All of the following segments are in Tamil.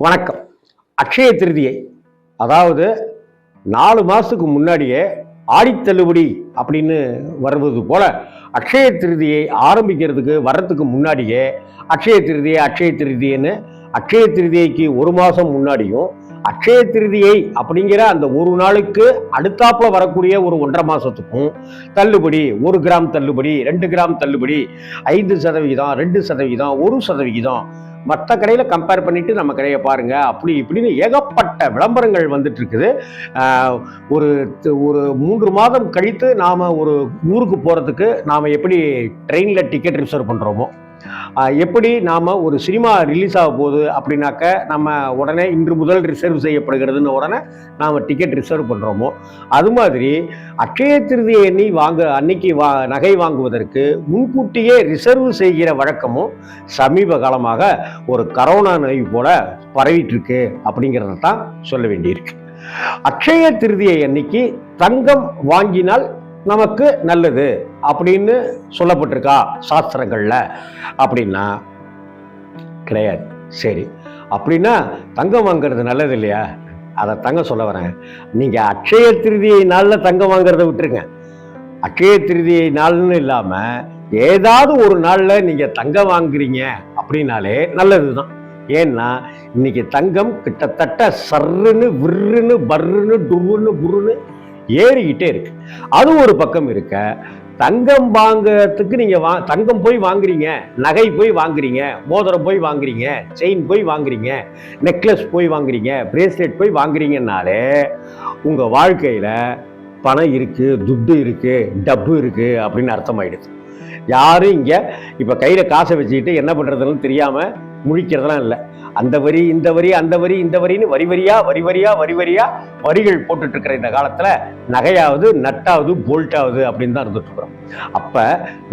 வணக்கம். அக்ஷய திருதியை அதாவது நாலு மாதத்துக்கு முன்னாடியே ஆடித்தள்ளுபடி அப்படின்னு வருவது போல அக்ஷய திருதியை ஆரம்பிக்கிறதுக்கு வர்றதுக்கு முன்னாடியே அக்ஷய திருதியை அக்ஷய திருதியன்னு அக்ஷய திருதியைக்கு ஒரு மாதம் முன்னாடியும் அக்ஷய திருதியை அப்படிங்கிற அந்த ஒரு நாளுக்கு அடுத்தாப்புல வரக்கூடிய ஒரு ஒன்றரை மாசத்துக்கும் தள்ளுபடி ஒரு கிராம் தள்ளுபடி ரெண்டு கிராம் தள்ளுபடி ஐந்து சதவிகிதம் ரெண்டு சதவிகிதம் ஒரு சதவிகிதம் மற்ற கடையில் கம்பேர் பண்ணிட்டு நம்ம கடையை பாருங்க. அப்படி இப்படின்னு ஏகப்பட்ட விளம்பரங்கள் வந்துட்டு இருக்குது ஒரு ஒரு மூன்று மாதம் கழித்து நாம் ஒரு ஊருக்கு போகிறதுக்கு நாம் எப்படி ட்ரெயினில் டிக்கெட் ரிசர்வ் பண்ணுறோமோ எப்படி நாம் ஒரு சினிமா ரிலீஸ் ஆக போகுது அப்படின்னாக்க நம்ம உடனே இன்று முதல் ரிசர்வ் செய்யப்படுகிறதுன்னு உடனே நாம் டிக்கெட் ரிசர்வ் பண்ணுறோமோ அது மாதிரி அக்ஷய திருதியை எண்ணி வாங்க அன்னைக்கு வா நகை வாங்குவதற்கு முன்கூட்டியே ரிசர்வ் செய்கிற வழக்கமும் சமீப காலமாக ஒரு கரோனா நோய் போல பரவிட்டுருக்கு அப்படிங்கிறத தான் சொல்ல வேண்டியிருக்கு. அக்ஷய திருதியை அன்னைக்கு தங்கம் வாங்கினால் நமக்கு நல்லது அப்படின்னு சொல்லப்பட்டிருக்கா சாஸ்திரங்களில். அப்படின்னா கிடையாது. சரி. அப்படின்னா தங்கம் வாங்குறது நல்லது இல்லையா? அதை தங்க சொல்ல வரேன். நீங்கள் அக்ஷய திருதியை நாளில் தங்கம் வாங்குறத விட்டுருங்க. அக்ஷய திருதியை நாள்னு இல்லாமல் ஏதாவது ஒரு நாளில் நீங்கள் தங்கம் வாங்குறீங்க அப்படின்னாலே நல்லது தான் ஏன்னா இன்னைக்கு தங்கம் கிட்டத்தட்ட சர்ருன்னு விர்ருன்னு பர்ருன்னு டுருன்னு புருன்னு ஏறிக்கிட்டே இருக்கு. அது ஒரு பக்கம் இருக்க தங்கம் வாங்குறதுக்கு நீங்கள் வா தங்கம் போய் வாங்குறீங்க நகை போய் வாங்குறீங்க மோதிரம் போய் வாங்குறீங்க செயின் போய் வாங்குறீங்க நெக்லஸ் போய் வாங்குறீங்க பிரேஸ்லெட் போய் வாங்குறீங்கன்னாலே உங்கள் வாழ்க்கையில் பணம் இருக்குது துட்டு இருக்குது டப்பு இருக்குது அப்படின்னு அர்த்தமாயிடுது. யாரும் இங்கே இப்போ கையில் காசை வச்சுக்கிட்டு என்ன பண்ணுறதுன்னு தெரியாமல் முழிக்கிறதெல்லாம் இல்லை. அந்த வரி இந்த வரி அந்த வரி இந்த வரின்னு வரி வரியா வரி வரியா வரி வரியா வரிகள் போட்டுட்டு இருக்கிற இந்த காலத்துல நகையாவது நட்டாவது போல்ட்டாவது அப்படின்னு தான் இருந்துட்டு இருக்கிறோம். அப்ப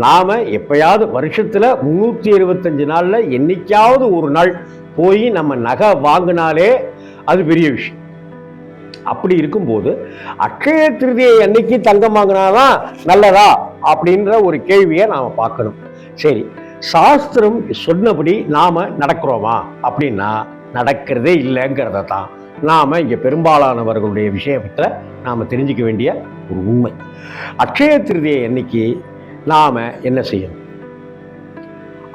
நாம எப்பயாவது வருஷத்துல முன்னூத்தி இருபத்தஞ்சு நாள்ல என்னைக்காவது ஒரு நாள் போய் நம்ம நகை வாங்கினாலே அது பெரிய விஷயம். அப்படி இருக்கும்போது அக்ஷய திருதியை அன்னைக்கு தங்கம் வாங்கினாதான் நல்லதா அப்படின்ற ஒரு கேள்வியை நாம பார்க்கணும். சரி சாஸ்திரம் சொன்னபடி நாம் நடக்கிறோமா? அப்படின்னா நடக்கிறதே இல்லைங்கிறத தான் நாம் இங்கே பெரும்பாலானவர்களுடைய விஷயத்தில் நாம் தெரிஞ்சுக்க வேண்டிய ஒரு உண்மை. அக்ஷய திருதியை அன்னைக்கு நாம் என்ன செய்யணும்?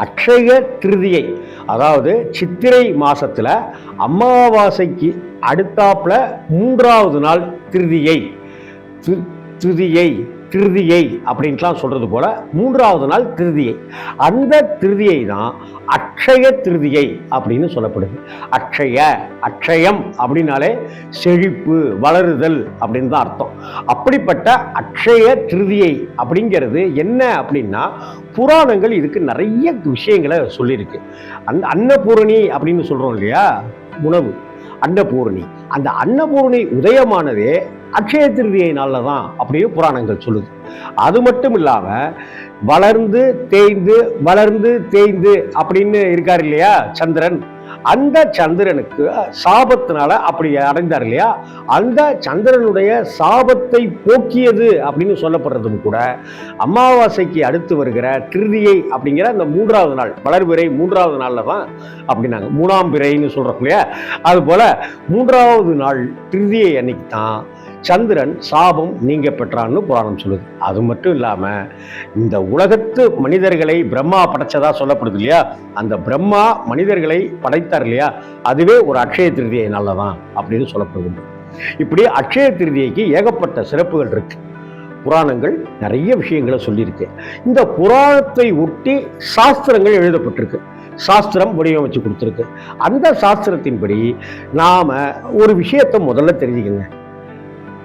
அக்ஷய திருதியை அதாவது சித்திரை மாதத்தில் அமாவாசைக்கு அடுத்தாப்புல மூன்றாவது நாள் திருதியை திருதியை திருதியை அப்படின்ட்டுலாம் சொல்கிறது போல் மூன்றாவது நாள் திருதியை அந்த திருதியை தான் அக்ஷய திருதியை அப்படின்னு சொல்லப்படுது. அக்ஷய அக்ஷயம் அப்படின்னாலே செழிப்பு வளருதல் அப்படின்னு தான் அர்த்தம். அப்படிப்பட்ட அக்ஷய திருதியை அப்படிங்கிறது என்ன அப்படின்னா புராணங்கள் இதுக்கு நிறைய விஷயங்களை சொல்லியிருக்கு. அந் அன்னபூரணி அப்படின்னு சொல்கிறோம் இல்லையா? உணவு. அன்னபூரணி. அந்த அன்னபூரணி உதயமானதே அக்ஷய திருதியை நாளில் தான் அப்படின்னு புராணங்கள் சொல்லுது. அது மட்டும் இல்லாமல் வளர்ந்து தேய்ந்து வளர்ந்து தேய்ந்து அப்படின்னு இருக்கார் இல்லையா சந்திரன். அந்த சந்திரனுக்கு சாபத்தினால அப்படி அடைந்தார் இல்லையா அந்த சந்திரனுடைய சாபத்தை போக்கியது அப்படின்னு சொல்லப்படுறதும் கூட அமாவாசைக்கு அடுத்து வருகிற திருதியை அப்படிங்கிற அந்த மூன்றாவது நாள் வளர்பிறை மூன்றாவது நாளில் தான் அப்படின்னாங்க. மூணாம் பிறைன்னு சொல்கிறோம் இல்லையா அதுபோல் மூன்றாவது நாள் திருதியை அன்னைக்கு தான் சந்திரன் சாபம் நீங்க பெற்றான்னு புராணம் சொல்லுது. அது மட்டும் இல்லாம இந்த உலகத்து மனிதர்களை பிரம்மா படைச்சதா சொல்லப்படுது இல்லையா? அந்த பிரம்மா மனிதர்களை படைத்தார் இல்லையா? அதுவே ஒரு அக்ஷய திருதியை நல்லதான் அப்படின்னு சொல்லப்படுகிறது இப்படி அக்ஷய திருதியைக்கு ஏகப்பட்ட சிறப்புகள் இருக்கு. புராணங்கள் நிறைய விஷயங்களை சொல்லியிருக்கு. இந்த புராணத்தை ஒட்டி சாஸ்திரங்கள் எழுதப்பட்டிருக்கு. சாஸ்திரம் வடிவமைச்சு கொடுத்துருக்கு. அந்த சாஸ்திரத்தின்படி நாம் ஒரு விஷயத்தை முதல்ல தெரிஞ்சுக்கங்க.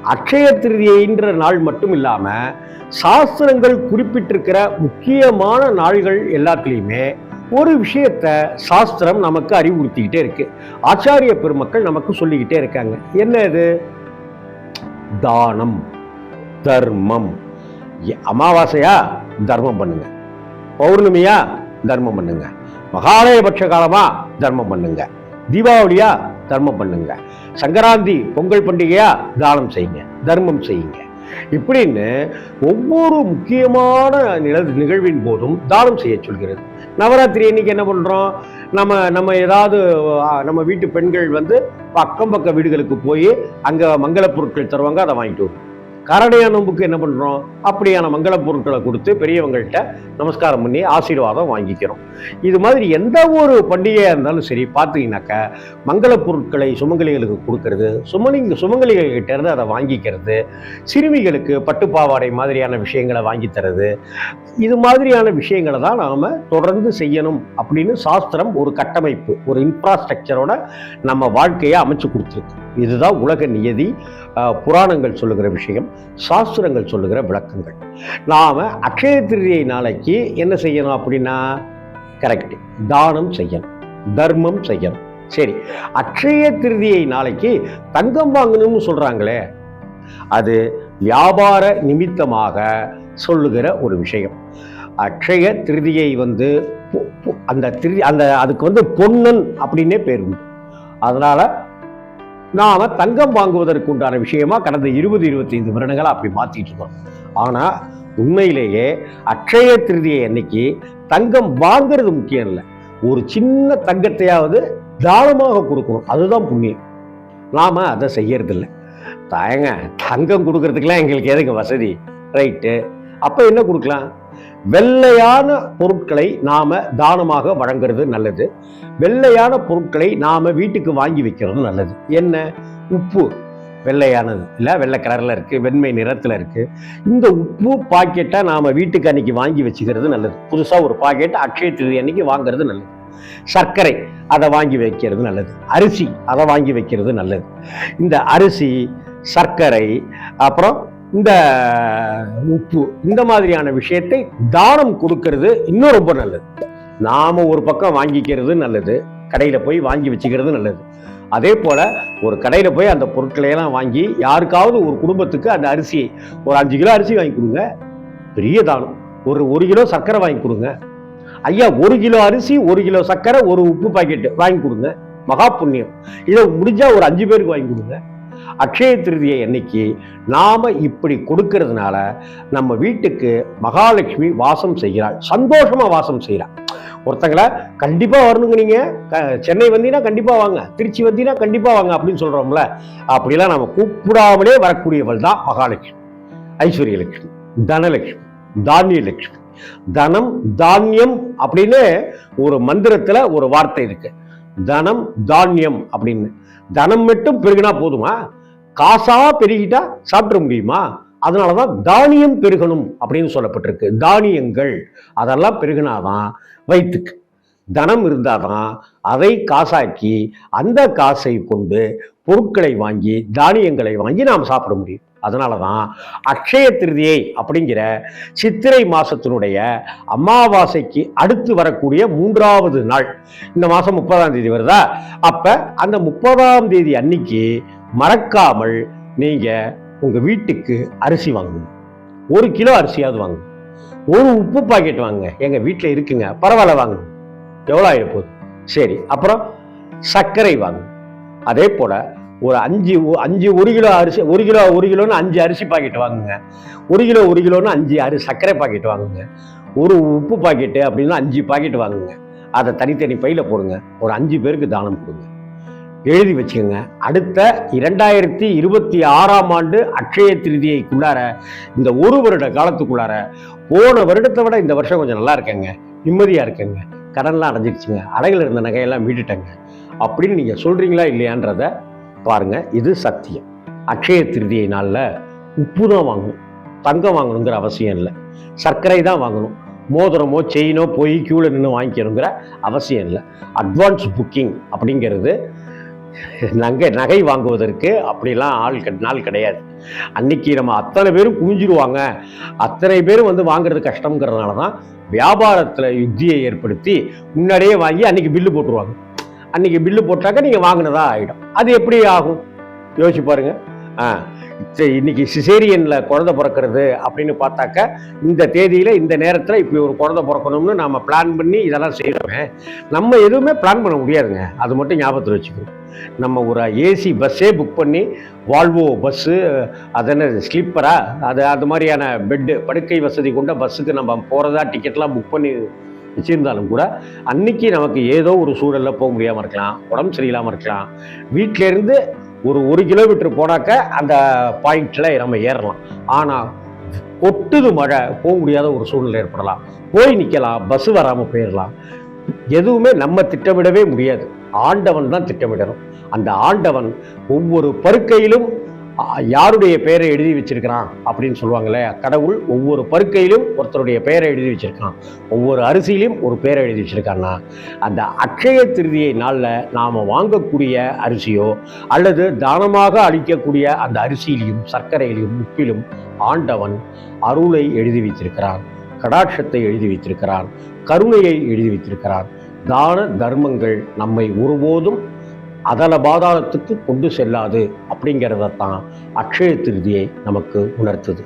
அக்ஷய திருதியைன்ற நாள் மட்டும் இல்லாமல் சாஸ்திரங்கள் குறிப்பிட்டிருக்கிற முக்கியமான நாள்கள் எல்லாத்துலேயுமே ஒரு விஷயத்த சாஸ்திரம் நமக்கு அறிவுறுத்திக்கிட்டே இருக்கு. ஆச்சாரிய பெருமக்கள் நமக்கு சொல்லிக்கிட்டே இருக்காங்க. என்ன இது? தானம் தர்மம். எ- அமாவாசையா? தர்மம் பண்ணுங்க. பௌர்ணமியா? தர்மம் பண்ணுங்க. மகாலயபட்ச காலமா? தர்மம் பண்ணுங்க. தீபாவளியா? தர்மம் பண்ணுங்க. சங்கராந்தி பொங்கல் பண்டிகையா தானம் செய்யுங்க தர்மம் செய்யுங்க. இப்படின்னு ஒவ்வொரு முக்கியமான நில நிகழ்வின் போதும் தானம் செய்ய சொல்கிறது. நவராத்திரி அன்னைக்கு என்ன பண்ணுறோம் நம்ம நம்ம ஏதாவது நம்ம வீட்டு பெண்கள் வந்து அக்கம் பக்க வீடுகளுக்கு போய் அங்கே மங்கள பொருட்கள் தருவாங்க அதை வாங்கிட்டு வருவோம். கரடைய நோம்புக்கு என்ன பண்ணுறோம் அப்படியான மங்கள பொருட்களை கொடுத்து பெரியவங்கள்ட்ட நமஸ்காரம் பண்ணி ஆசீர்வாதம் வாங்கிக்கிறோம். இது மாதிரி எந்த ஒரு பண்டிகையாக இருந்தாலும் சரி பார்த்தீங்கன்னாக்கா மங்கள பொருட்களை சுமங்கலிகளுக்கு கொடுக்கறது சுமலிங்க சுமங்கலிகள்கிட்டேருந்து அதை வாங்கிக்கிறது சிறுமிகளுக்கு பட்டுப்பாவாடை மாதிரியான விஷயங்களை வாங்கி தரது இது மாதிரியான விஷயங்களை தான் நாம் தொடர்ந்து செய்யணும் அப்படின்னு சாஸ்திரம் ஒரு கட்டமைப்பு ஒரு இன்ஃப்ராஸ்ட்ரக்சரோட நம்ம வாழ்க்கையை அமைச்சு கொடுத்துருக்கு. இதுதான் உலக நியதி புராணங்கள் சொல்லுகிற விஷயம். சாஸ்திரங்கள் சொல்லுகிற விளக்கங்கள். நாம் அக்ஷய திருதியை நாளைக்கு என்ன செய்யணும் அப்படின்னா கரெக்ட் தானம் செய்யணும் தர்மம் செய்யணும். சரி அக்ஷய திருதியை நாளைக்கு தங்கம் வாங்கணும்னு சொல்றாங்களே அது வியாபார நிமித்தமாக சொல்லுகிற ஒரு விஷயம். அக்ஷய திருதியை வந்து அந்த திரு அந்த அதுக்கு வந்து பொன்னன் அப்படின்னே பேர் உண்டு. அதனால் நாம் தங்கம் வாங்குவதற்கு உண்டான விஷயமா கடந்த இருபது இருபத்தைந்து வருடங்களாக அப்படி மாற்றிட்டு இருக்கோம். ஆனால் உண்மையிலேயே அக்ஷய திருதியை அன்னைக்கு தங்கம் வாங்கிறது முக்கியம் இல்லை. ஒரு சின்ன தங்கத்தையாவது தானமாக கொடுக்கணும். அதுதான் புண்ணியம். நாம் அதை செய்யறதில்லை. தாயங்க தங்கம் கொடுக்கறதுக்கெல்லாம் எங்களுக்கு எதுக்கு வசதி? ரைட்டு. அப்ப என்ன கொடுக்கலாம்? வெள்ளையான பொருட்களை நாம தானமாக வழங்குறது நல்லது. வெள்ளையான பொருட்களை நாம வீட்டுக்கு வாங்கி வைக்கிறது நல்லது. என்ன? உப்பு. வெள்ளையானது. இல்லை வெள்ளை கலரில் இருக்குது வெண்மை நிறத்தில் இருக்குது இந்த உப்பு பாக்கெட்டை நாம் வீட்டுக்கு அன்னைக்கு வாங்கி வச்சுக்கிறது நல்லது. புதுசாக ஒரு பாக்கெட் அக்ஷய திருதி அன்னைக்கு வாங்குறது நல்லது. சர்க்கரை அதை வாங்கி வைக்கிறது நல்லது. அரிசி அதை வாங்கி வைக்கிறது நல்லது. இந்த அரிசி சர்க்கரை அப்புறம் இந்த உப்பு இந்த மாதிரியான விஷயத்தை தானம் கொடுக்கறது இன்னும் ரொம்ப நல்லது. நாம ஒரு பக்கம் வாங்கிக்கிறது நல்லது கடையில் போய் வாங்கி வச்சுக்கிறது நல்லது. அதே போல ஒரு கடையில் போய் அந்த பொருட்களையெல்லாம் வாங்கி யாருக்காவது ஒரு குடும்பத்துக்கு அந்த அரிசியை ஒரு அஞ்சு கிலோ அரிசி வாங்கி கொடுங்க. பெரிய தானம். ஒரு ஒரு கிலோ சர்க்கரை வாங்கி கொடுங்க. ஐயா ஒரு கிலோ அரிசி ஒரு கிலோ சர்க்கரை ஒரு உப்பு பாக்கெட்டு வாங்கி கொடுங்க. மகா புண்ணியம். இதை முடிஞ்சா ஒரு அஞ்சு பேருக்கு வாங்கி கொடுங்க. அக்ஷய திருதியை அன்னைக்கு நாம் இப்படி கொடுக்கறதுனால நம்ம வீட்டுக்கு மகாலட்சுமி வாசம் செய்கிறாள். சந்தோஷமாக வாசம் செய்கிறாள் ஒருத்தங்களை கண்டிப்பாக வரணுங்க நீங்கள் க- சென்னை வந்தீங்கன்னா கண்டிப்பாக வாங்க. திருச்சி வந்தீங்கன்னா கண்டிப்பாக வாங்க அப்படின்னு சொல்கிறோம்ல அப்படிலாம் நம்ம கூப்பிடாமலே வரக்கூடியவள் தான் மகாலட்சுமி. ஐஸ்வர்யலட்சுமி தனலட்சுமி தானியலட்சுமி தனம் தானியம் அப்படின்னு ஒரு மந்திரத்தில் ஒரு வார்த்தை இருக்குது தனம் தானியம் அப்படின்னு. தனம் மட்டும் பெருகினா போதுமா? காசா பெருகிட்டா சாப்பிட முடியுமா? அதனால தான் தானியம் பெருகணும் அப்படின்னு சொல்லப்பட்டிருக்கு. தானியங்கள் அதெல்லாம் பெருகினாதான் வயிற்றுக்கு. தனம் இருந்தாதான் அதை காசாக்கி அந்த காசை கொண்டு பொருட்களை வாங்கி தானியங்களை வாங்கி நாம் சாப்பிட முடியும். அதனால தான் அக்ஷய திருதியை அப்படிங்கிற சித்திரை மாதத்தினுடைய அமாவாசைக்கு அடுத்து வரக்கூடிய மூன்றாவது நாள். இந்த மாதம் முப்பதாம் தேதி வருதா? அப்போ அந்த முப்பதாம் தேதி அன்னைக்கு மறக்காமல் நீங்கள் உங்கள் வீட்டுக்கு அரிசி வாங்கணும். ஒரு கிலோ அரிசியாவது வாங்கணும். ஒரு உப்பு பாக்கெட் வாங்குங்க. எங்கள் வீட்டில் இருக்குங்க. பரவாயில்ல வாங்கணும். எவ்வளோ ஆகிட போகுது? சரி அப்புறம் சர்க்கரை வாங்கணும். அதே போல் ஒரு அஞ்சு அஞ்சு ஒரு கிலோ அரிசி ஒரு கிலோ ஒரு கிலோன்னு அஞ்சு அரிசி பாக்கெட் வாங்குங்க. ஒரு கிலோ ஒரு கிலோன்னு அஞ்சு அரி சர்க்கரை பாக்கெட் வாங்குங்க. ஒரு உப்பு பாக்கெட்டு அப்படின்னா அஞ்சு பாக்கெட் வாங்குங்க. அதை தனித்தனி பையில் போடுங்க. ஒரு அஞ்சு பேருக்கு தானம் கொடுங்க. எழுதி வச்சுக்கோங்க. அடுத்த இரண்டாயிரத்தி இருபத்தி ஆறாம் ஆண்டு அக்ஷய திருதியைக்குள்ளார இந்த ஒரு வருட காலத்துக்குள்ளார போன வருடத்தை விட இந்த வருஷம் கொஞ்சம் நல்லா இருக்கேங்க. நிம்மதியாக இருக்கேங்க. கடன்லாம் அடைஞ்சிருச்சுங்க. அடைகள் இருந்த நகையெல்லாம் மீட்டுட்டேங்க. அப்படின்னு நீங்கள் சொல்கிறீங்களா இல்லையான்றத பாருங்கள் இது சத்தியம். அக்ஷய திருதியை நாளில் உப்பு தான் வாங்கணும். தங்கம் வாங்கணுங்கிற அவசியம் இல்லை. சர்க்கரை தான் வாங்கணும். மோதிரமோ செயினோ போய் கியூவில் நின்று வாங்கிக்கணுங்கிற அவசியம் இல்லை. அட்வான்ஸ் புக்கிங் அப்படிங்கிறது நகை நகை வாங்குவதற்கு அப்படிலாம் ஆள் கெ- நாள் கிடையாது. அன்னைக்கு நம்ம அத்தனை பேரும் குவிஞ்சிருவாங்க. அத்தனை பேரும் வந்து வாங்குறது கஷ்டங்கிறதுனால தான் வியாபாரத்தில் யுக்தியை ஏற்படுத்தி முன்னாடியே வாங்கி அன்னைக்கு பில்லு போட்டுருவாங்க. அன்னைக்கு பில்லு போட்டாக்க நீங்கள் வாங்கினதா ஆகிடும் அது எப்படி ஆகும்? யோசிச்சு பாருங்க. ஆ. இன்னைக்கு சிசேரியனில் குழந்தை பிறக்கிறது அப்படின்னு பார்த்தாக்க இந்த தேதியில் இந்த நேரத்தில் இப்படி ஒரு குழந்தை பிறக்கணும்னு நாம் பிளான் பண்ணி இதெல்லாம் செய்கிறோமே நம்ம எதுவுமே பிளான் பண்ண முடியாதுங்க. அது மட்டும் ஞாபகத்தில் வச்சுக்கணும். நம்ம ஒரு ஏசி பஸ்ஸே புக் பண்ணி வால்வோ பஸ்ஸு அது என்ன ஸ்லீப்பரா அது அது மாதிரியான பெட்டு படுக்கை வசதி கொண்ட பஸ்ஸுக்கு நம்ம போகிறதா டிக்கெட்லாம் புக் பண்ணி வச்சுருந்தாலும் கூட அன்னைக்கு நமக்கு ஏதோ ஒரு சூழலில் போக முடியாமல் இருக்கலாம் உடம்பு சரியில்லாமல் இருக்கலாம். வீட்டிலேருந்து ஒரு ஒரு கிலோமீட்டர் போனாக்க அந்த பாயிண்ட்ல நம்ம ஏறலாம். ஆனால் கொட்டுது மழை போக முடியாத ஒரு சூழ்நிலை ஏற்படலாம். போய் நிற்கலாம் பஸ் வராமல் போயிடலாம் எதுவுமே நம்ம திட்டமிடவே முடியாது. ஆண்டவன் தான் திட்டமிடணும். அந்த ஆண்டவன் ஒவ்வொரு பருக்கையிலும் யாருடைய பெயரை எழுதி வச்சிருக்கிறான் அப்படின்னு சொல்லுவாங்களே கடவுள் ஒவ்வொரு பருக்கையிலும் ஒருத்தருடைய பெயரை எழுதி வச்சிருக்கான் ஒவ்வொரு அரிசியிலும் ஒரு பெயரை எழுதி வச்சிருக்கான்னா அந்த அக்ஷய திருதியை நாளில் நாம் வாங்கக்கூடிய அரிசியோ அல்லது தானமாக அளிக்கக்கூடிய அந்த அரிசியிலையும் சர்க்கரையிலையும் உப்பிலும் ஆண்டவன் அருளை எழுதி வைத்திருக்கிறான் கடாட்சத்தை எழுதி வைத்திருக்கிறான் கருணையை எழுதி வைத்திருக்கிறான். தான தர்மங்கள் நம்மை ஒருபோதும் அதல பாதாளத்துக்கு கொண்டு செல்லாது அப்படிங்கிறத தான் அக்ஷய திருதியை நமக்கு உணர்த்துது.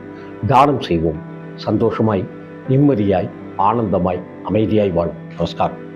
தானம் செய்வோம். சந்தோஷமாய் நிம்மதியாய் ஆனந்தமாய் அமைதியாய் வாழ் நமஸ்காரம்.